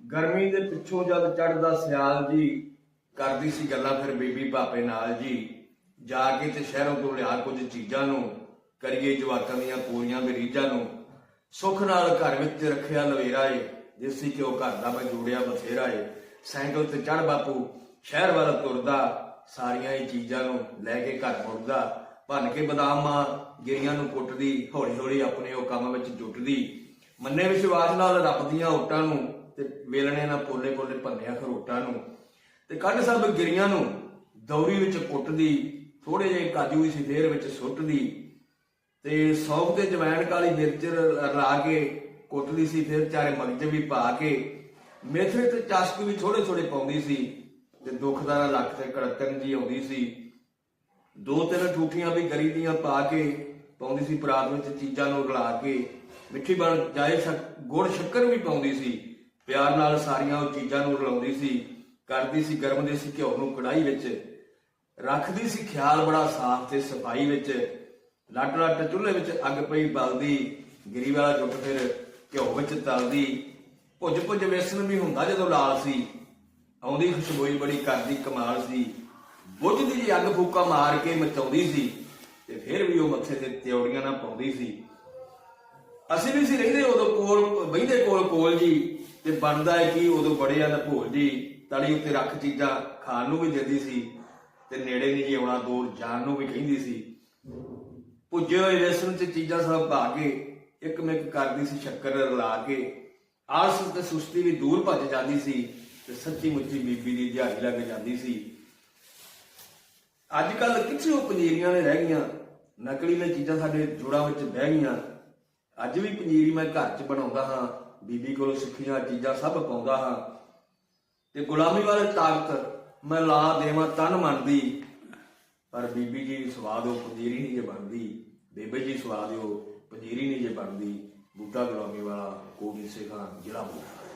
ਗਰਮੀ ਦੇ ਪਿੱਛੋਂ ਜਦ ਚੜਦਾ ਸਿਆਲ ਜੀ ਕਰਦੀ ਸੀ ਗੱਲਾਂ, ਫਿਰ ਬੀਬੀ ਭਾਪੇ ਨਾਲ ਜੀ ਜਾ ਕੇ ਤੇ ਸ਼ਹਿਰੋਂ ਤੋਂ ਲਿਆ ਕੁਝ ਚੀਜ਼ਾਂ ਨੂੰ, ਕਰੀਏ ਜਵਾਕਾਂ ਦੀਆਂ ਪੂਰੀਆਂ ਮਰੀਜ਼ਾਂ ਨੂੰ। ਸੁੱਖ ਨਾਲ ਘਰ ਵਿੱਚ ਰੱਖਿਆ ਲਵੇਰਾ ਏ, ਦੇਸੀ ਘਿਓ ਘਰ ਦਾ ਮੈਂ ਜੋੜਿਆ ਬਥੇਰਾ ਏ। ਸਾਈਕਲ ਤੇ ਚੜ ਬਾਪੂ, ਸ਼ਹਿਰ ਵੱਲ ਤੁਰਦਾ, ਸਾਰੀਆਂ ਇਹ ਚੀਜ਼ਾਂ ਨੂੰ ਲੈ ਕੇ ਘਰ ਮੁੜਦਾ। ਭੰਨ ਕੇ ਬਦਾਮਾਂ ਗਿਰੀਆਂ ਨੂੰ ਕੁੱਟਦੀ ਹੌਲੀ ਹੌਲੀ ਆਪਣੇ ਉਹ ਕੰਮ ਵਿੱਚ ਜੁਟਦੀ। ਮੰਨੇ ਵਿਸ਼ਵਾਸ ਨਾਲ ਰੱਬ ਦੀਆਂ ਓਟਾਂ ਨੂੰ ਤੇ ਵੇਲਣੇ ਨਾਲ ਪੋਲੇ ਪੋਲੇ ਭੰਨਿਆ ਖਰੋਟਾਂ ਨੂੰ ਤੇ ਕੱਢ ਸਭ ਗਿਰੀਆਂ ਨੂੰ ਦੌਰੀ ਵਿੱਚ ਕੁੱਟਦੀ ਥੋੜੇ ਜਿਹੇ ਕਾਜੂ ਵੀ ਸੀ ਫੇਰ ਵਿੱਚ ਸੁੱਟਦੀ ਤੇ ਸੌਂਫ ਤੇ ਜਵੈਣ ਕਾਲੀ ਮਿਰਚ ਰ- ਰਲਾ ਕੇ ਕੁੱਟਦੀ ਸੀ, ਫਿਰ ਚਾਰੇ ਮਗਜ ਵੀ ਪਾ ਕੇ ਮੇਥੇ ਤੇ ਚਾਸ਼ਕ ਵੀ ਥੋੜੇ ਥੋੜੇ ਪਾਉਂਦੀ ਸੀ ਤੇ ਦੁੱਖਦਾਰਾ ਲੱਕ ਤੇ ਕੜਕਣ ਜੀ ਆਉਂਦੀ ਸੀ। ਦੋ ਤਿੰਨ ਠੂਠੀਆਂ ਵੀ ਗਰੀ ਦੀਆਂ ਪਾ ਕੇ ਪਾਉਂਦੀ ਸੀ, ਪਰਾਤ ਵਿੱਚ ਚੀਜ਼ਾਂ ਨੂੰ ਰਲਾ ਕੇ। ਮਿੱਠੀ ਬਣ ਜਾਏ ਸ਼ੱਕ- ਗੁੜ ਸ਼ੱਕਰ ਵੀ ਪਾਉਂਦੀ ਸੀ। ਪਿਆਰ ਨਾਲ ਸਾਰੀਆਂ ਉਹ ਚੀਜ਼ਾਂ ਨੂੰ ਰਲਾਉਂਦੀ ਸੀ, ਕਰਦੀ ਸੀ ਗਰਮ ਦੇ ਸੀ ਘਿਓ ਨੂੰ ਕੜਾਈ ਵਿੱਚ, ਰੱਖਦੀ ਸੀ ਖਿਆਲ ਬੜਾ ਸਾਫ਼ ਤੇ ਸਫ਼ਾਈ ਵਿੱਚ, ਲੱਟ ਲੱਟ ਚੁੱਲ੍ਹੇ ਵਿੱਚ ਅੱਗ ਪਈ ਬਲਦੀ, ਗਰੀ ਵਾਲਾ ਜੁੱਟ ਫਿਰ ਘਿਓ ਵਿੱਚ ਤਲਦੀ, ਭੁੱਜ ਭੁੱਜ ਵੇਸਣ ਵੀ ਹੁੰਦਾ ਜਦੋਂ ਲਾਲ ਸੀ, ਆਉਂਦੀ ਖੁਸ਼ਬੋਈ ਬੜੀ ਕਰਦੀ ਕਮਾਲ ਸੀ ਬੁੱਝਦੀ ਜੀ ਅੱਗ ਫੂਕਾ ਮਾਰ ਕੇ ਮਚਾਉਂਦੀ ਸੀ, ਤੇ ਫਿਰ ਵੀ ਉਹ ਮੱਥੇ ਤੇ ਤਿਉੜੀਆਂ ਨਾ ਪਾਉਂਦੀ ਸੀ। ਅਸੀਂ ਵੀ ਸੀ ਰਹਿੰਦੇ ਉਦੋਂ ਕੋਲ, ਬਹਿੰਦੇ ਕੋਲ ਕੋਲ ਜੀ, ਤੇ ਬਣਦਾ ਹੈ ਕਿ ਉਦੋਂ ਬੜੇ ਆ ਭੋਲ ਜੀ, ਤੜੀ ਉੱਤੇ ਰੱਖ ਚੀਜ਼ਾਂ ਖਾਣ ਨੂੰ ਵੀ ਦਿੰਦੀ ਸੀ, ਤੇ ਨੇੜੇ ਨਹੀਂ ਜੀ ਆਉਣਾ, ਦੂਰ ਜਾਣ ਨੂੰ ਵੀ ਕਹਿੰਦੀ ਸੀ। ਪੁੱਜੇ ਹੋਏ ਵੇਸਣ ਚ ਚੀਜ਼ਾਂ ਸਭ ਪਾ ਕੇ, ਇੱਕ ਮਿਕ ਕਰਦੀ ਸੀ ਸ਼ੱਕਰ ਰਲਾ ਕੇ। ਆਸ ਤੇ ਸੁਸਤੀ ਵੀ ਦੂਰ ਭੱਜ ਜਾਂਦੀ ਸੀ, ਤੇ ਸੱਚੀ ਮੁੱਚੀ ਬੀਬੀ ਦੀ ਦਿਹਾੜੀ ਲੱਗ ਜਾਂਦੀ ਸੀ। ਅੱਜ ਕੱਲ ਕਿੱਥੇ ਉਹ ਪੰਜੀਰੀਆਂ ਨੇ ਰਹਿ ਗਈਆਂ? ਨਕਲੀ ਨੇ ਚੀਜ਼ਾਂ ਸਾਡੇ ਜੋੜਾਂ ਵਿੱਚ ਬਹਿ ਗਈਆਂ। ਅੱਜ ਵੀ ਪੰਜੀਰੀ ਮੈਂ ਘਰ 'ਚ ਬਣਾਉਂਦਾ ਹਾਂ, ਬੀਬੀ ਕੋਲੋਂ ਸਿੱਖੀਆਂ ਚੀਜ਼ਾਂ ਸਭ ਪਾਉਂਦਾ ਹਾਂ। ਤੇ ਗੁਲਾਮੀ ਵਾਲੇ ਤਾਕਤ ਮੈਂ ਲਾ ਦੇਵਾਂ ਤਨ ਮੰਨਦੀ ਪਰ ਬੀਬੀ ਜੀ ਸਵਾਦ ਉਹ ਪੰਜੀਰੀ ਨਹੀਂ ਜੇ ਬਣਦੀ। ਬੇਬੇ ਜੀ ਸਵਾਦ ਉਹ ਪੰਜੀਰੀ ਨਹੀਂ ਜੇ ਬਣਦੀ। ਬੂਟਾ ਗੁਲਾਮੀ ਵਾਲਾ ਕੋਈ ਸਿਖਾਂ, ਜਿਹੜਾ ਬੂਟਾ